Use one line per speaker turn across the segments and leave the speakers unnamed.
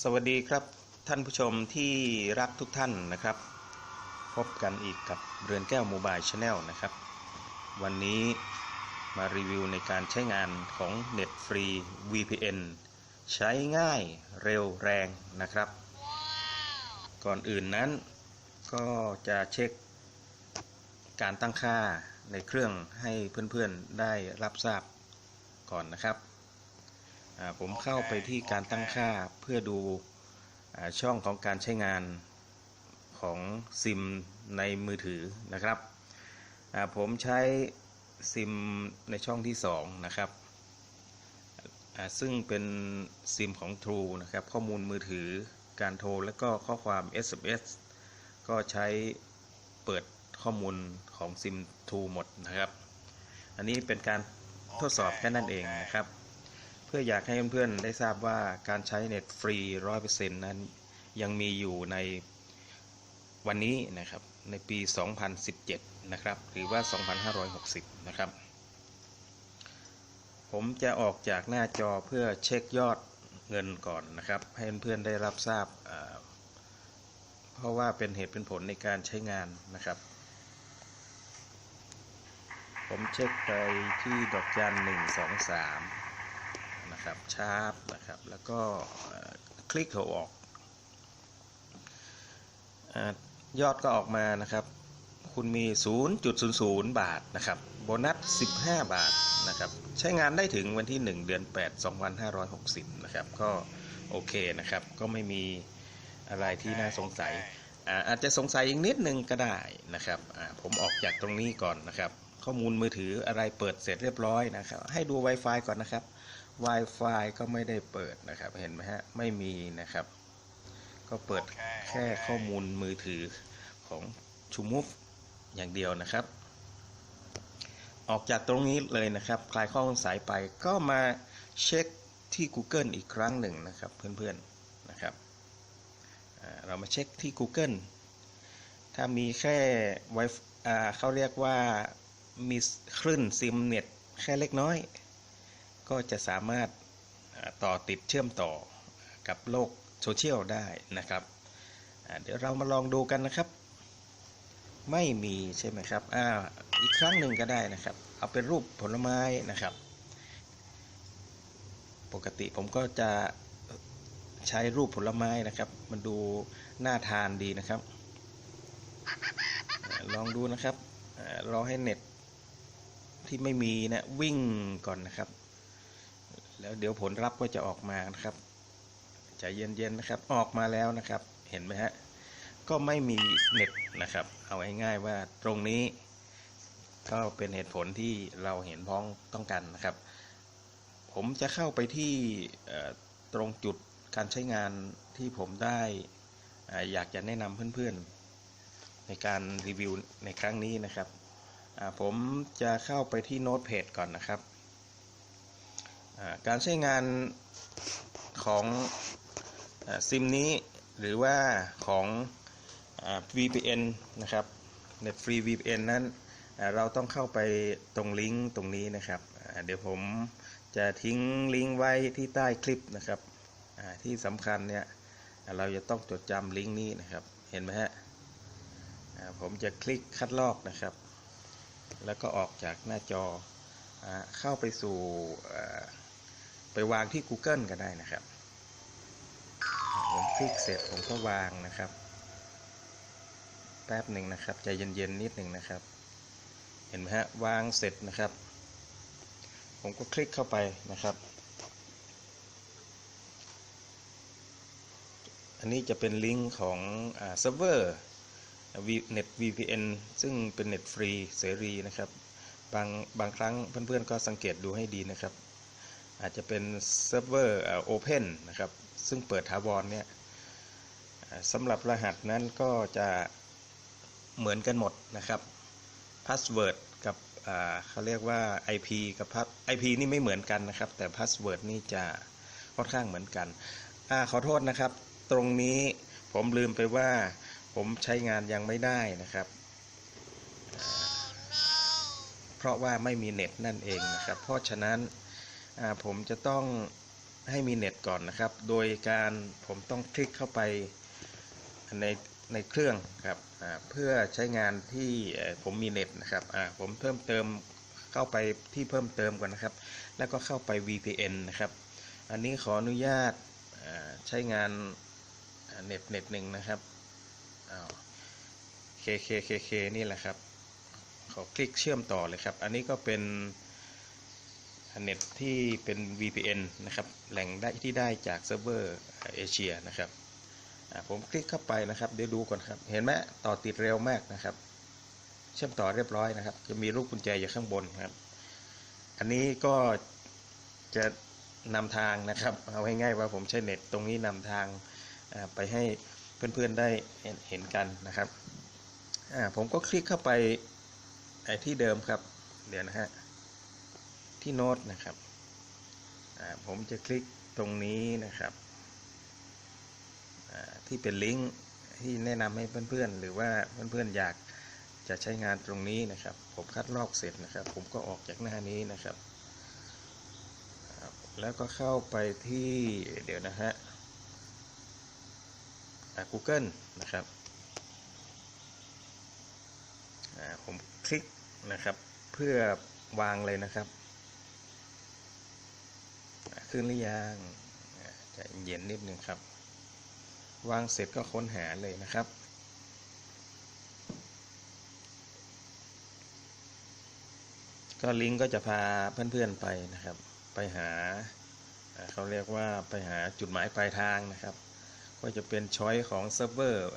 สวัสดีครับท่านผู้ชมที่รักทุกท่านนะครับ พบกันอีกกับเรือนแก้วโมบายชาแนลนะครับ วันนี้มารีวิวในการใช้งานของเน็ตฟรี VPN ใช้ง่ายเร็วแรงนะครับ ก่อนอื่นนั้นก็จะเช็คการตั้งค่าในเครื่องให้เพื่อนๆได้รับทราบก่อนนะครับ ผมเข้าไปที่การตั้งค่าเพื่อดูอ่าช่องของการใช้งานของซิมในมือถือนะครับอ่าผมใช้ซิมในช่องที่ 2 นะครับอ่าซึ่งเป็นซิมของ True นะครับ ข้อมูลมือถือการโทร และก็ข้อความ SMS ก็ใช้เปิดข้อมูลของซิม True หมดนะครับ อันนี้เป็นการทดสอบแค่นั้นเองนะครับเพื่ออยากให้เพื่อนๆได้ทราบว่าการใช้เน็ตฟรี 100%นั้นยังมีอยู่ในวันนี้นะครับในปี 2017 นะครับ หรือว่า 2560 นะครับ ผมจะออกจากหน้าจอเพื่อเช็คยอดเงินก่อนนะครับ ให้เพื่อนๆได้รับทราบ เพราะว่าเป็นเหตุเป็นผลในการใช้งานนะครับ ผมเช็คไปที่ดอกจันหนึ่งสองสาม นะครับชาร์ปนะครับ แล้วก็เอ่อคลิกเขาออกอายอดก็ออกมานะครับ คุณมี 0.00 บาทนะครับ โบนัส 15 บาทนะครับ ใช้งานได้ถึงวันที่ 1 เดือน 8 2560 นะครับ ก็โอเคนะครับ ก็ไม่มีอะไรที่น่าสงสัย อาอาจจะสงสัยอีกนิดนึงก็ได้นะครับอ่าผมออกจากตรงนี้ก่อนนะครับ ข้อมูลมือถืออะไรเปิดเสร็จเรียบร้อยนะครับ ให้ดู Wi-Fi ก่อนนะครับ Wi-Fi ก็ไม่ได้เปิดนะครับ เห็นไหมฮะ ไม่มีนะครับ ก็เปิดแค่ข้อมูลมือถือของชูมุฟอย่างเดียวนะครับ ออกจากตรงนี้เลยนะครับ คลายข้อสงสัยไปก็มาเช็คที่ Google อีกครั้งหนึ่งนะครับเพื่อนๆนะครับอ่าเรามาเช็คที่ Google ถ้ามีแค่ Wi อ่าเขาเรียกว่ามีคลื่นซิมเน็ตแค่เล็กน้อย ก็จะสามารถต่อติดเชื่อมต่อกับโลกโซเชียลได้นะครับเดี๋ยวเรามาลองดูกันนะครับ ไม่มีใช่ไหมครับอ่าอีกครั้งหนึ่งก็ได้นะครับ เอาเป็นรูปผลไม้นะครับ ปกติผมก็จะใช้รูปผลไม้นะครับ มันดูน่าทานดีนะครับ ลองดูนะครับอารอให้เน็ตที่ไม่มีนะวิ่งก่อนนะครับ แล้วเดี๋ยวผลลัพธ์ก็จะออกมานะครับใจเย็นๆนะครับออกมาแล้วนะครับ เห็นไหมฮะก็ไม่มีเน็ตนะครับ เอาง่ายๆว่าตรงนี้ ก็เป็นเหตุผลที่เราเห็นพ้องต้องกันนะครับ ผมจะเข้าไปที่ตรงจุดการใช้งานที่ผมได้อยากจะแนะนำเพื่อนๆ ในการรีวิวในครั้งนี้นะครับ ผมจะเข้าไปที่โน้ตเพจก่อนนะครับ การใช้งานของอซิมนี้หรือว่าของอ VPN นะครับ Net Free VPN นั้นเราต้องเข้าไปตรงลิงก์ตรงนี้นะครับ เดี๋ยวผมจะทิ้งลิงก์ไว้ที่ใต้คลิปนะครับที่สำคัญเนี่ยเราจะต้องจดจำลิงก์นี้นะครับเห็นไหมฮะผมจะคลิกคัดลอกนะครับ แล้วก็ออกจากหน้าจอเข้าไปสู่ ไปวางที่ Google ก็ได้นะครับ ผมคลิกเสร็จผมก็วางนะครับ แป๊บหนึ่งนะครับใจเย็นๆนิดหนึ่งนะครับ เห็นไหมฮะวางเสร็จนะครับ ผมก็คลิกเข้าไปนะครับ อันนี้จะเป็นลิงก์ของเซิร์ฟเวอร์ Net VPN ซึ่งเป็นเน็ตฟรีเสรีนะครับ บางบางครั้งเพื่อนๆก็สังเกตดูให้ดีนะครับ อาจจะเป็นเซิร์ฟเวอร์โอเพนนะครับ ซึ่งเปิดถาวรเนี่ยอ่าสำหรับรหัสนั้นก็จะเหมือนกันหมดนะครับพาสเวิร์ดกับอ่าเขาเรียกว่า IP กับพั IP นี่ไม่เหมือนกันนะครับ แต่พาสเวิร์ดนี่จะค่อนข้างเหมือนกันอาขอโทษนะครับ ตรงนี้ผมลืมไปว่าผมใช้งานยังไม่ได้นะครับ เพราะว่าไม่มีเน็ตนั่นเองนะครับ เพราะฉะนั้นอ่า ผมจะต้องให้มีเน็ตก่อนนะครับ โดยการผมต้องคลิกเข้าไปในในเครื่องครับเพื่อใช้งานที่ผมมีเน็ตนะครับผมเพิ่มเติมเข้าไปที่เพิ่มเติมก่อนนะครับ แล้วก็เข้าไป VPN นะครับ อันนี้ขออนุญาตใช้งานเน็ตเน็ตหนึ่งนะครับอ้าว KKKK นี่แหละครับ ขอคลิกเชื่อมต่อเลยครับ อันนี้ก็เป็น เน็ตที่เป็น VPN นะครับ แหล่งได้ที่ได้จากเซิร์ฟเวอร์เอเชียนะครับผมคลิกเข้าไปนะครับ เดี๋ยวดูก่อนครับ เห็นไหมต่อติดเร็วมากนะครับ เชื่อมต่อเรียบร้อยนะครับ จะมีรูปกุญแจอยู่ข้างบนครับ อันนี้ก็จะนำทางนะครับ เอาง่ายๆว่าผมใช้เน็ตตรงนี้นำทางไปให้เพื่อนๆได้เห็นกันนะครับผมก็คลิกเข้าไปไอที่เดิมครับ เดี๋ยวนะฮะ ที่โน้ตนะครับ ผมจะคลิกตรงนี้นะครับที่เป็นลิงก์ที่แนะนำให้เพื่อนๆ หรือว่าเพื่อนๆอยากจะใช้งานตรงนี้นะครับ ผมคัดลอกเสร็จนะครับ ผมก็ออกจากหน้านี้นะครับ แล้วก็เข้าไปที่เดี๋ยวนะฮะอ่า Google นะครับผมคลิกนะครับเพื่อวางเลยนะครับ ขึ้นหรือยังใจะเย็นนิดนึงครับ วางเสร็จก็ค้นหาเลยนะครับก็ลิงก์ก็จะพาเพื่อนๆไปนะครับ ไปหาเขาเรียกว่าไปหาจุดหมายปลายทางนะครับ ก็จะเป็นช้อยของเซิร์ฟเวอร์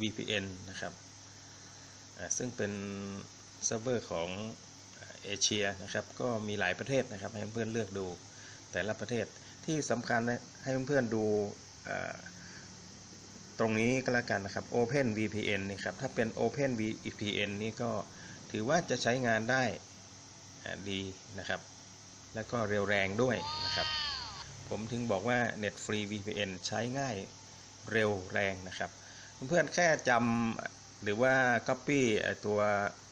VPN นะครับซึ่งเป็นเซิร์ฟเวอร์ของเอเชียนะครับ ก็มีหลายประเทศนะครับ ให้เพื่อนเลือกดู แต่ละประเทศที่สำคัญนะให้เพื่อนๆดูตรงนี้ก็แล้วกันนะครับ Open VPN นี่ครับถ้าเป็น Open VPN นี่ก็ถือว่าจะใช้งานได้ดีนะครับ แล้วก็เร็วแรงด้วยนะครับ ผมถึงบอกว่า Net Free VPN ใช้ง่ายเร็วแรงนะครับ เพื่อนๆแค่จำหรือว่า Copy ตัว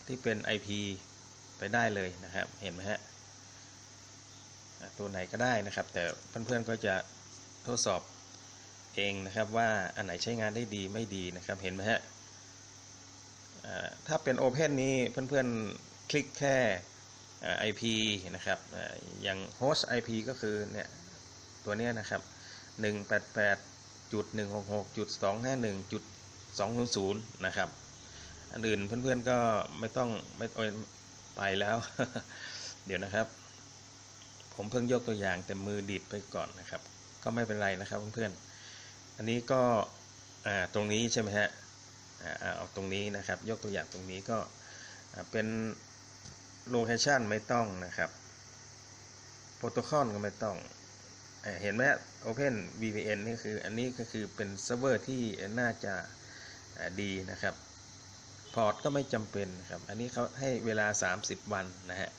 ที่เป็น IP ไปได้เลยนะครับ เห็นไหมฮะ ตัวไหนก็ได้นะครับ แต่เพื่อนๆก็จะทดสอบเองนะครับว่าอันไหนใช้งานได้ดีไม่ดีนะครับเห็นไหมฮะถ้าเป็น Open นี้เพื่อนๆคลิกแค่อ่า IP นะครับอย่าง host IP ก็คือเนี่ยตัวนี้นะครับ 188.166.251.200 นะครับ อันอื่นเพื่อนๆก็ไม่ต้องไม่โอ้ยไปแล้ว เดี๋ยวนะครับ ผมเพิ่งยกตัวอย่างแต่มือดีดไปก่อนนะครับ ก็ไม่เป็นไรนะครับเพื่อนๆ อันนี้ก็ตรงนี้ใช่ไหมฮะเอาตรงนี้นะครับ ยกตัวอย่างตรงนี้ก็เป็นโลเคชันไม่ต้องนะครับโปรโตคอลก็ไม่ต้องอ่าเห็นไหม Open VPN นี่คืออันนี้ก็คือเป็นเซิร์ฟเวอร์ที่น่าจะาดีนะครับ พอร์ตก็ไม่จำเป็นครับ อันนี้เขาให้เวลา 30 วันนะฮะ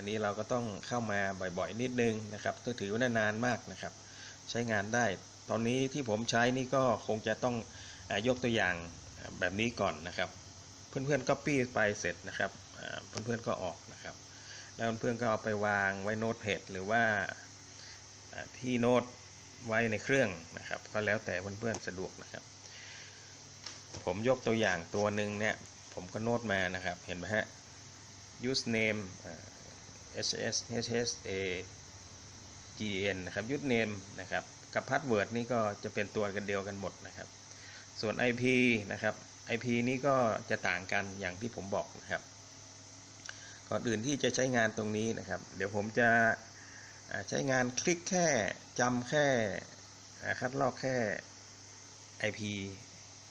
อันนี้เราก็ต้องเข้ามาบ่อยๆนิดนึงนะครับก็ถือว่านานมากนะครับ ใช้งานได้ ตอนนี้ที่ผมใช้นี่ก็คงจะต้องอยกตัวอย่างแบบนี้ก่อนนะครับ เพื่อนๆก็ปี้ไปเสร็จนะครับเพื่อนๆก็ออกนะครับ แล้วเพื่อนๆก็เอาไปวางไว้โน้ตเพจหรือว่าที่โน้ตไว้ในเครื่องนะครับ ก็แล้วแต่เพื่อนๆสะดวกนะครับ ผมยกตัวอย่างตัวหนึ่งเนี่ยผมก็โน้ตมานะครับเห็นไหมฮะ username h s h s a g n นะครับ username นะครับกับ password นี่ก็จะเป็นตัวกันเดียวกันหมดนะครับ ส่วน IP นะครับ IP นี่ก็จะต่างกันอย่างที่ผมบอกนะครับก่อนอื่นที่จะใช้งานตรงนี้นะครับ เดี๋ยวผมจะใช้งานคลิกแค่จำแค่คัดลอกแค่ IP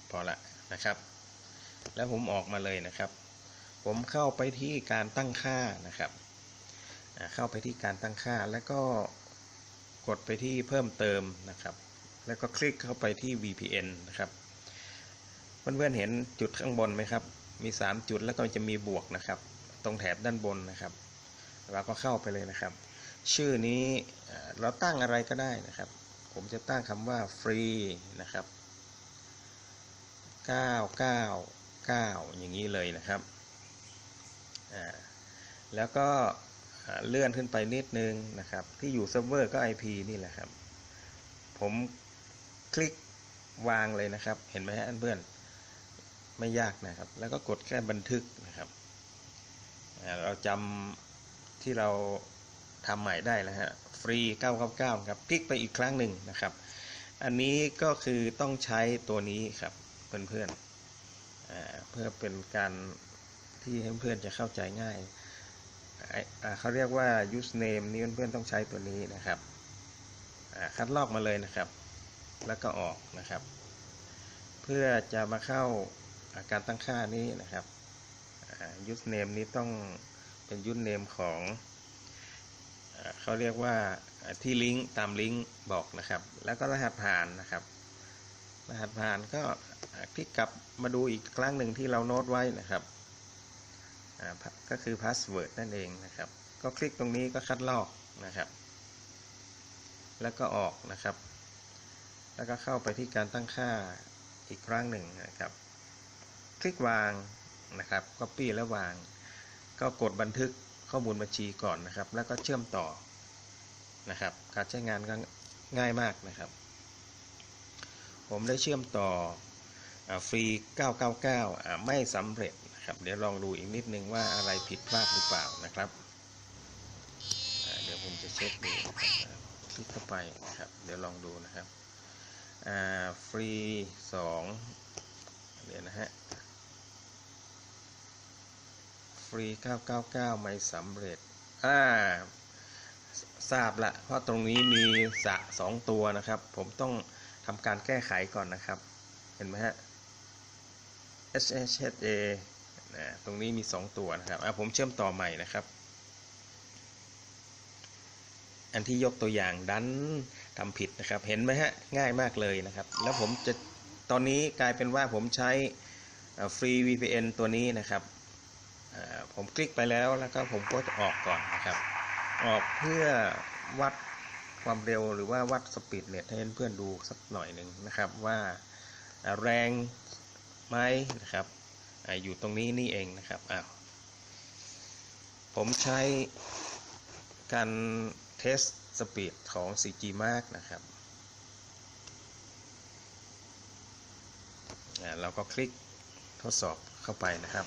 พอละนะครับ แล้วผมออกมาเลยนะครับ ผมเข้าไปที่การตั้งค่านะครับ เข้าไปที่การตั้งค่าแล้วก็กดไปที่เพิ่มเติมนะครับ แล้วก็คลิกเข้าไปที่ VPN นะครับเพื่อนๆเห็นจุดข้างบนไหมครับ มี 3 จุดแล้วก็จะมีบวกนะครับ ตรงแถบด้านบนนะครับ เราก็เข้าไปเลยนะครับ ชื่อนี้เราตั้งอะไรก็ได้นะครับ ผมจะตั้งคำว่าฟรีนะครับ 999 อย่างนี้เลยนะครับ แล้วก็ เลื่อนขึ้นไปนิดนึงนะครับ ที่อยู่เซิร์ฟเวอร์ก็ IP นี่แหละครับ ผมคลิกวางเลยนะครับ เห็นไหมฮะเพื่อนไม่ยากนะครับ แล้วก็กดแค่บันทึกนะครับ เราจำที่เราทำใหม่ได้แล้วฮะฟรี 999 ครับคลิกไปอีกครั้งหนึ่งนะครับ อันนี้ก็คือต้องใช้ตัวนี้ครับเพื่อนๆอ่าเพื่อเป็นการที่ให้เพื่อนๆจะเข้าใจง่าย เขาเรียกว่า username นี่เพื่อนๆต้องใช้ตัวนี้นะครับคัดลอกมาเลยนะครับ แล้วก็ออกนะครับ เพื่อจะมาเข้าการตั้งค่านี้นะครับ username นี้ต้องเป็น username ของเขาเรียกว่าที่ลิงก์ตามลิงก์บอกนะครับ แล้วก็รหัสผ่านนะครับ รหัสผ่านก็คลิกกลับมาดูอีกครั้งหนึ่งที่เราโน้ตไว้นะครับ ก็คือ password นั่นเองนะครับ ก็คลิกตรงนี้ก็คัดลอกนะครับ แล้วก็ออกนะครับ แล้วก็เข้าไปที่การตั้งค่าอีกครั้งหนึ่งนะครับ คลิกวางนะครับ Copy แล้ววาง ก็กดบันทึกข้อมูลบัญชีก่อนนะครับ แล้วก็เชื่อมต่อนะครับ การใช้งานก็ง่ายมากนะครับ ผมได้เชื่อมต่ออฟรี 999อ่าไม่สำเร็จ นะครับ เดี๋ยวลองดูอีกนิดนึงว่าอะไรผิดพลาดหรือเปล่านะครับเดี๋ยวผมจะเช็คดูคลิกเข้าไปนะครับ เดี๋ยวลองดูนะครับอ่าฟรี2เดี๋ยวนะฮะฟรี 999 ไม่สำเร็จ อ่า ทราบละ เพราะตรงนี้มีสะสองตัวนะครับ ผมต้องทำการแก้ไขก่อนนะครับ เห็นไหมฮะ SHA นะตรงนี้มี 2 ตัวนะครับอะผมเชื่อมต่อใหม่นะครับ อันที่ยกตัวอย่างดันทำผิดนะครับ เห็นไหมฮะง่ายมากเลยนะครับ แล้วผมจะตอนนี้กลายเป็นว่าผมใช้ฟรี VPN ตัวนี้นะครับ ผมคลิกไปแล้วแล้วก็ผมก็จะออกก่อนนะครับ ออกเพื่อวัดความเร็วหรือว่าวัดสปีดเน็ตให้เพื่อนดูสักหน่อยหนึ่งนะครับว่าแรงไหมนะครับ ออยู่ตรงนี้นี่เองนะครับอ้าวผมใช้การเทสสปีดของ 4G Mark นะครับเราก็คลิกทดสอบเข้าไปนะครับ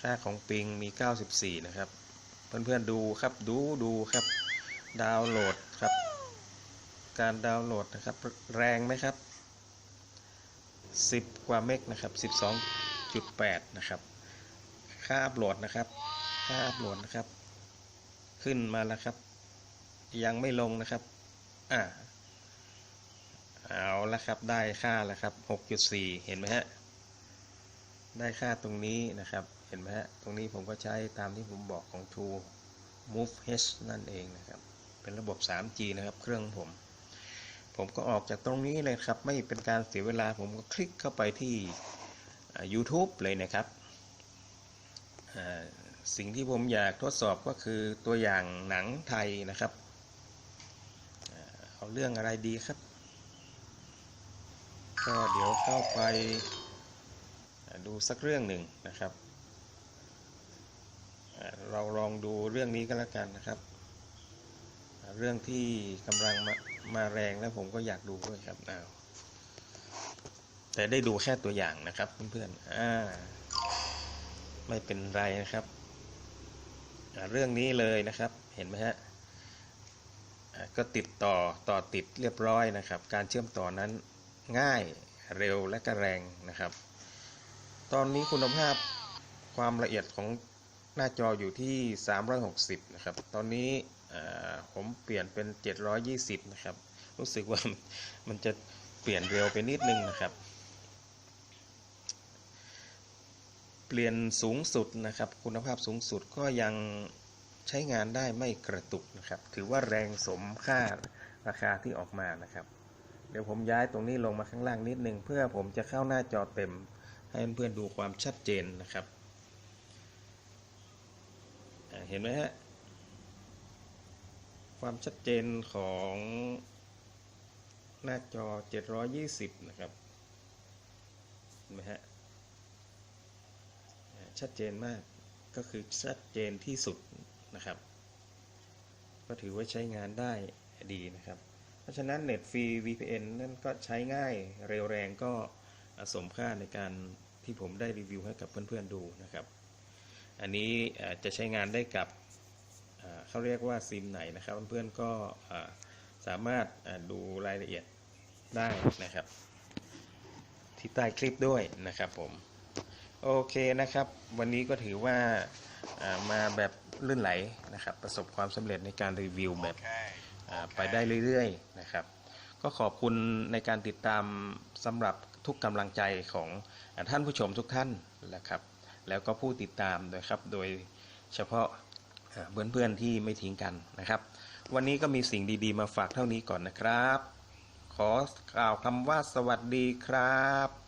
ค่าของปิงมี 94 นะครับ เพื่อนๆดูครับ ดูดูครับ ดาวน์โหลดครับ การดาวน์โหลดนะครับ แรงไหมครับ 10 กว่าเมกนะครับ 12.8 นะครับ ค่าอัพโหลดนะครับ ค่าอัพโหลดนะครับ ขึ้นมาแล้วครับ ยังไม่ลงนะครับ อ่า เอาละครับ ได้ค่าแล้วครับ 6.4 เห็นไหมฮะ ได้ค่าตรงนี้นะครับ เห็นไหมฮะ ตรงนี้ผมก็ใช้ตามที่ผมบอกของ True Move H นั่นเองนะครับ เป็นระบบ 3G นะครับ เครื่องผม ผมก็ออกจากตรงนี้เลยครับ ไม่เป็นการเสียเวลาผมก็คลิกเข้าไปที่ YouTube เลยนะครับสิ่งที่ผมอยากทดสอบก็คือตัวอย่างหนังไทยนะครับ เอาเรื่องอะไรดีครับ ก็เดี๋ยวเข้าไปดูสักเรื่องหนึ่งนะครับ เราลองดูเรื่องนี้ก็แล้วกันนะครับ เรื่องที่กำลังมา มาแรงแล้วผมก็อยากดูด้วยครับอ้าวแต่ได้ดูแค่ตัวอย่างนะครับเพื่อนๆอ่าไม่เป็นไรนะครับ เรื่องนี้เลยนะครับ เห็นไหมฮะก็ติดต่อต่อติดเรียบร้อยนะครับ การเชื่อมต่อนั้นง่ายเร็วและก็แรงนะครับ ตอนนี้คุณภาพความละเอียดของหน้าจออยู่ที่ 360 นะครับ ตอนนี้ ผมเปลี่ยนเป็น 720 นะครับ รู้สึกว่ามันจะเปลี่ยนเร็วไปนิดนึงนะครับ เปลี่ยนสูงสุดนะครับ คุณภาพสูงสุดก็ยังใช้งานได้ไม่กระตุกนะครับ ถือว่าแรงสมค่าราคาที่ออกมานะครับ เดี๋ยวผมย้ายตรงนี้ลงมาข้างล่างนิดนึง เพื่อผมจะเข้าหน้าจอเต็ม ให้เพื่อนๆดูความชัดเจนนะครับ เห็นไหมฮะ ความชัดเจนของหน้าจอ 720 นะครับเห็นไหมฮะชัดเจนมากก็คือชัดเจนที่สุดนะครับ ก็ถือว่าใช้งานได้ดีนะครับ เพราะฉะนั้นเน็ตฟรี VPN นั่นก็ใช้ง่ายเร็วแรงก็สมค่าในการที่ผมได้รีวิวให้กับเพื่อนๆดูนะครับ อันนี้จะใช้งานได้กับ เอ่อเขาเรียกว่าซิมไหนนะครับ เพื่อนๆก็เอ่อสามารถเอ่อดูรายละเอียดได้นะครับ ที่ใต้คลิปด้วยนะครับผมโอเคนะครับ วันนี้ก็ถือว่าอ่ามาแบบลื่นไหลนะครับ ประสบความสำเร็จในการรีวิวแบบอ่าไปได้เรื่อยๆนะครับ ก็ขอบคุณในการติดตามสำหรับทุกกำลังใจของอ่าท่านผู้ชมทุกท่านนะครับ แล้วก็ผู้ติดตามด้วยครับ โดยเฉพาะอ่า เพื่อนๆที่ไม่ทิ้งกันนะครับ วันนี้ก็มีสิ่งดีๆ มาฝากเท่านี้ก่อนนะครับ ขอกล่าวคำว่าสวัสดีครับ